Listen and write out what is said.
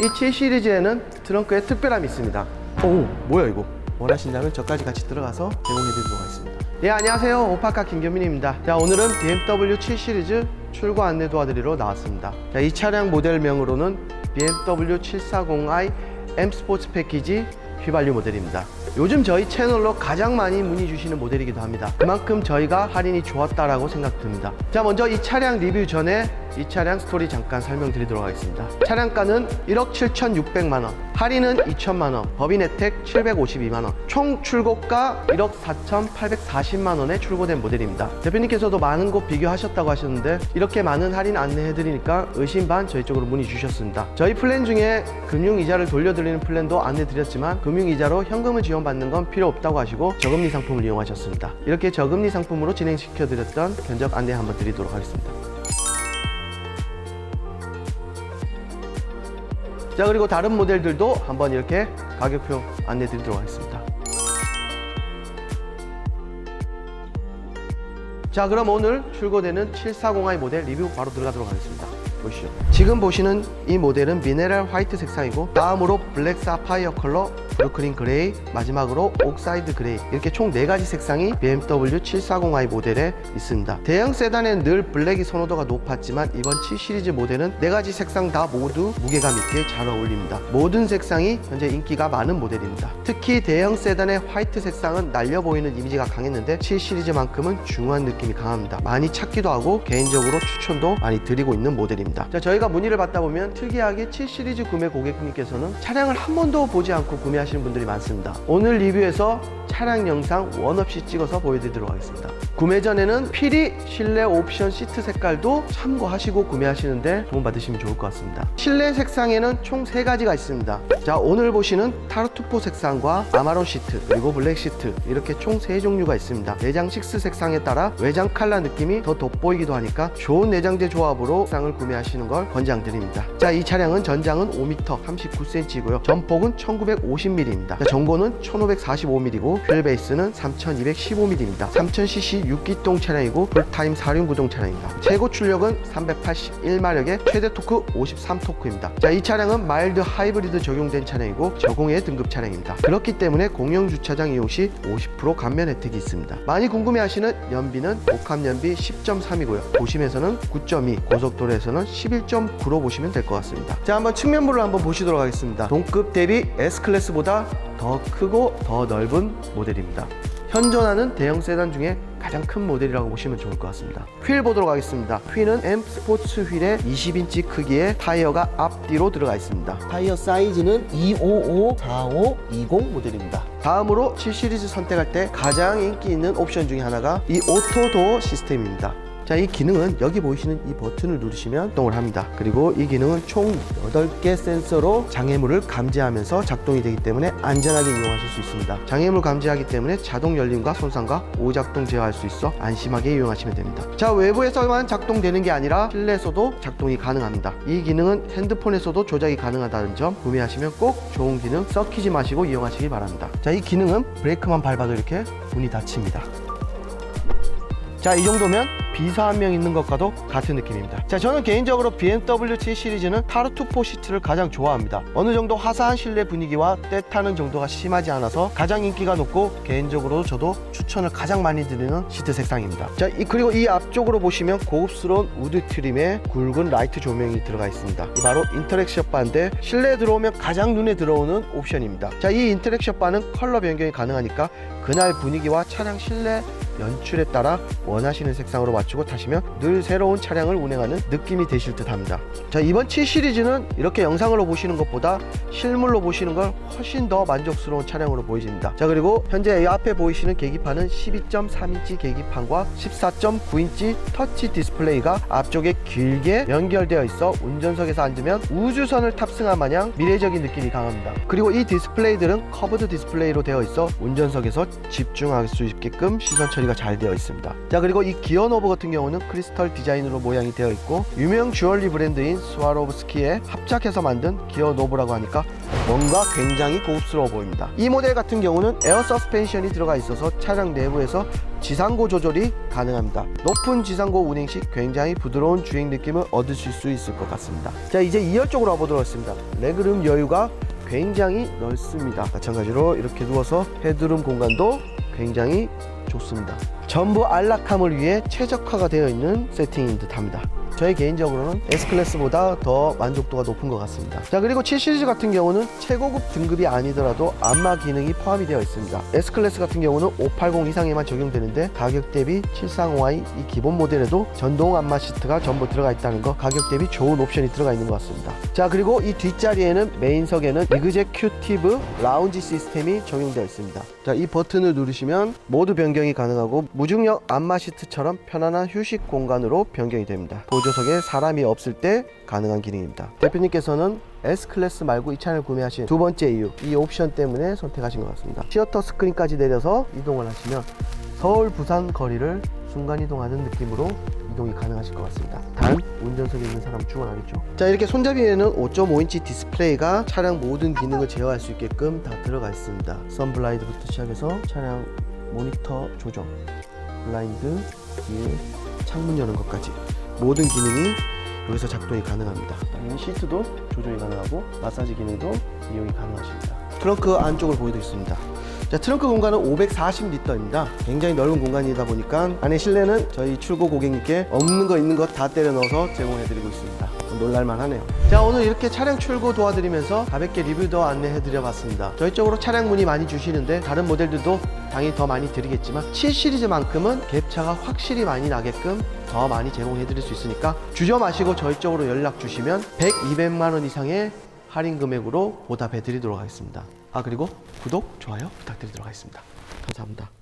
이 7 시리즈에는 트렁크에 특별함이 있습니다. 오, 뭐야 이거? 원하신다면 저까지 같이 들어가서 제공해드리도록 하겠습니다. 예, 안녕하세요. 오파카 김경민입니다. 자, 오늘은 BMW 7 시리즈 출고 안내 도와드리러 나왔습니다. 자, 이 차량 모델명으로는 BMW 740i M 스포츠 패키지 휘발유 모델입니다. 요즘 저희 채널로 가장 많이 문의 주시는 모델이기도 합니다. 그만큼 저희가 할인이 좋았다라고 생각됩니다. 자, 먼저 이 차량 리뷰 전에 이 차량 스토리 잠깐 설명드리도록 하겠습니다. 차량가는 1억 7,600만 원, 할인은 2천만 원, 법인 혜택 752만 원, 총 출고가 1억 4,840만 원에 출고된 모델입니다. 대표님께서도 많은 곳 비교하셨다고 하셨는데 이렇게 많은 할인 안내해드리니까 의심 반 저희 쪽으로 문의 주셨습니다. 저희 플랜 중에 금융 이자를 돌려드리는 플랜도 안내드렸지만 금융 이자로 현금을 지원받는 건 필요 없다고 하시고 저금리 상품을 이용하셨습니다. 이렇게 저금리 상품으로 진행시켜드렸던 견적 안내 한번 드리도록 하겠습니다. 자 그리고 다른 모델들도 한번 이렇게 가격표 안내 드리도록 하겠습니다. 자 그럼 오늘 출고되는 740i 모델 리뷰 바로 들어가도록 하겠습니다. 보시죠. 지금 보시는 이 모델은 미네랄 화이트 색상이고 다음으로 블랙 사파이어 컬러 브루클린 그레이 마지막으로 옥사이드 그레이. 이렇게 총 네가지 색상이 BMW 740i 모델에 있습니다. 대형 세단엔 늘 블랙이 선호도가 높았지만 이번 7 시리즈 모델은 네가지 색상 다 모두 무게감 있게 잘 어울립니다. 모든 색상이 현재 인기가 많은 모델입니다. 특히 대형 세단의 화이트 색상은 날려 보이는 이미지가 강했는데 7 시리즈만큼은 중후한 느낌이 강합니다. 많이 찾기도 하고 개인적으로 추천도 많이 드리고 있는 모델입니다. 자 저희가 문의를 받다 보면 특이하게 7 시리즈 구매 고객님께서는 차량을 한 번도 보지 않고 구매 하시는 분들이 많습니다. 오늘 리뷰에서 차량 영상 원 없이 찍어서 보여드리도록 하겠습니다. 구매 전에는 필히 실내 옵션 시트 색깔도 참고하시고 구매하시는데 도움 받으시면 좋을 것 같습니다. 실내 색상에는 총 세 가지가 있습니다. 자 오늘 보시는 타르투포 색상과 아마론 시트 그리고 블랙 시트 이렇게 총 세 종류가 있습니다. 내장 식스 색상에 따라 외장 칼라 느낌이 더 돋보이기도 하니까 좋은 내장재 조합으로 색상을 구매하시는 걸 권장드립니다. 자 이 차량은 전장은 5m 39cm이고요. 전폭은 1950mm입니다. 전고는 1545mm고 휠 베이스는 3215mm입니다. 3000cc 6기동 차량이고 풀타임 4륜 구동 차량입니다. 최고 출력은 381마력의 최대 토크 53토크입니다. 자 이 차량은 마일드 하이브리드 적용된 차량이고 저공해 등급 차량입니다. 그렇기 때문에 공영 주차장 이용 시 50% 감면 혜택이 있습니다. 많이 궁금해하시는 연비는 복합 연비 10.3이고요. 도심에서는 9.2 고속도로에서는 11.9로 보시면 될 것 같습니다. 자 한번 측면부를 한번 보시도록 하겠습니다. 동급 대비 S클래스 보다 더 크고 더 넓은 모델입니다 현존하는 대형 세단 중에 가장 큰 모델이라고 보시면 좋을 것 같습니다. 휠 보도록 하겠습니다. 휠은 M 스포츠 휠에 20인치 크기의 타이어가 앞뒤로 들어가 있습니다. 타이어 사이즈는 255, 45, 20 모델입니다. 다음으로 7 시리즈 선택할 때 가장 인기 있는 옵션 중에 하나가 이 오토 도어 시스템입니다. 자, 이 기능은 여기 보이시는 이 버튼을 누르시면 작동을 합니다. 그리고 이 기능은 총 8개 센서로 장애물을 감지하면서 작동이 되기 때문에 안전하게 이용하실 수 있습니다. 장애물 감지하기 때문에 자동 열림과 손상과 오작동 제어할 수 있어 안심하게 이용하시면 됩니다. 자, 외부에서만 작동되는 게 아니라 실내에서도 작동이 가능합니다. 이 기능은 핸드폰에서도 조작이 가능하다는 점 구매하시면 꼭 좋은 기능 썩히지 마시고 이용하시기 바랍니다. 자, 이 기능은 브레이크만 밟아도 이렇게 문이 닫힙니다. 자, 이 정도면 비서 한 명 있는 것과도 같은 느낌입니다. 자, 저는 개인적으로 BMW 7 시리즈는 타르투포 시트를 가장 좋아합니다. 어느 정도 화사한 실내 분위기와 때 타는 정도가 심하지 않아서 가장 인기가 높고 개인적으로 저도 추천을 가장 많이 드리는 시트 색상입니다. 자, 이, 그리고 이 앞쪽으로 보시면 고급스러운 우드 트림에 굵은 라이트 조명이 들어가 있습니다. 이 바로 인터랙션 바인데 실내에 들어오면 가장 눈에 들어오는 옵션입니다. 자, 이 인터랙션 바는 컬러 변경이 가능하니까 그날 분위기와 차량 실내 연출에 따라 원하시는 색상으로 맞추고 타시면 늘 새로운 차량을 운행하는 느낌이 되실 듯 합니다. 자, 이번 7 시리즈는 이렇게 영상으로 보시는 것보다 실물로 보시는 걸 훨씬 더 만족스러운 차량으로 보여집니다. 자, 그리고 현재 이 앞에 보이시는 계기판은 12.3인치 계기판과 14.9인치 터치 디스플레이가 앞쪽에 길게 연결되어 있어 운전석에서 앉으면 우주선을 탑승한 마냥 미래적인 느낌이 강합니다. 그리고 이 디스플레이들은 커브드 디스플레이로 되어 있어 운전석에서 집중할 수 있게끔 시선 처리 가 잘 되어 있습니다. 자 그리고 이 기어 노브 같은 경우는 크리스털 디자인으로 모양이 되어 있고 유명 주얼리 브랜드인 스와로브스키에 합작해서 만든 기어 노브라고 하니까 뭔가 굉장히 고급스러워 보입니다. 이 모델 같은 경우는 에어 서스펜션이 들어가 있어서 차량 내부에서 지상고 조절이 가능합니다. 높은 지상고 운행 시 굉장히 부드러운 주행 느낌을 얻으실 수 있을 것 같습니다. 자 이제 2열 쪽으로 와보도록 하겠습니다. 레그룸 여유가 굉장히 넓습니다. 마찬가지로 이렇게 누워서 헤드룸 공간도 굉장히 좋습니다. 전부 안락함을 위해 최적화가 되어 있는 세팅인 듯합니다. 저희 개인적으로는 S클래스보다 더 만족도가 높은 것 같습니다. 자 그리고 7 시리즈 같은 경우는 최고급 등급이 아니더라도 안마 기능이 포함이 되어 있습니다. S클래스 같은 경우는 580 이상에만 적용되는데 가격 대비 740i 이 기본 모델에도 전동 안마 시트가 전부 들어가 있다는 거 가격 대비 좋은 옵션이 들어가 있는 것 같습니다. 자 그리고 이 뒷자리에는 메인석에는 이그제 큐티브 라운지 시스템이 적용되어 있습니다. 자 이 버튼을 누르시면 모드 변경이 가능하고 무중력 안마 시트처럼 편안한 휴식 공간으로 변경이 됩니다. 보조석에 사람이 없을 때 가능한 기능입니다. 대표님께서는 S 클래스 말고 이 차를 구매하신 두 번째 이유 이 옵션 때문에 선택하신 것 같습니다. 시어터 스크린까지 내려서 이동을 하시면 서울 부산 거리를 순간 이동하는 느낌으로 이동이 가능하실 것 같습니다. 단 운전석에 있는 사람 충원하겠죠. 자 이렇게 손잡이에는 5.5인치 디스플레이가 차량 모든 기능을 제어할 수 있게끔 다 들어가 있습니다. 선블라이드부터 시작해서 차량 모니터 조정, 블라인드, 뒤에 창문 여는 것까지 모든 기능이 여기서 작동이 가능합니다. 이 시트도 조정이 가능하고 마사지 기능도 이용이 가능하십니다. 트렁크 안쪽을 보여드리겠습니다. 자, 트렁크 공간은 540리터입니다. 굉장히 넓은 공간이다 보니까 안에 실내는 저희 출고 고객님께 없는 거 있는 거다 때려 넣어서 제공해드리고 있습니다. 놀랄만 하네요. 자, 오늘 이렇게 차량 출고 도와드리면서 가볍게 리뷰도 안내해드려 봤습니다. 저희 쪽으로 차량 문의 많이 주시는데 다른 모델들도 당연히 더 많이 드리겠지만 7 시리즈만큼은 갭차가 확실히 많이 나게끔 더 많이 제공해드릴 수 있으니까 주저 마시고 저희 쪽으로 연락 주시면 100, 200만 원 이상의 할인 금액으로 보답해 드리도록 하겠습니다. 아 그리고 구독, 좋아요 부탁드리도록 하겠습니다. 감사합니다.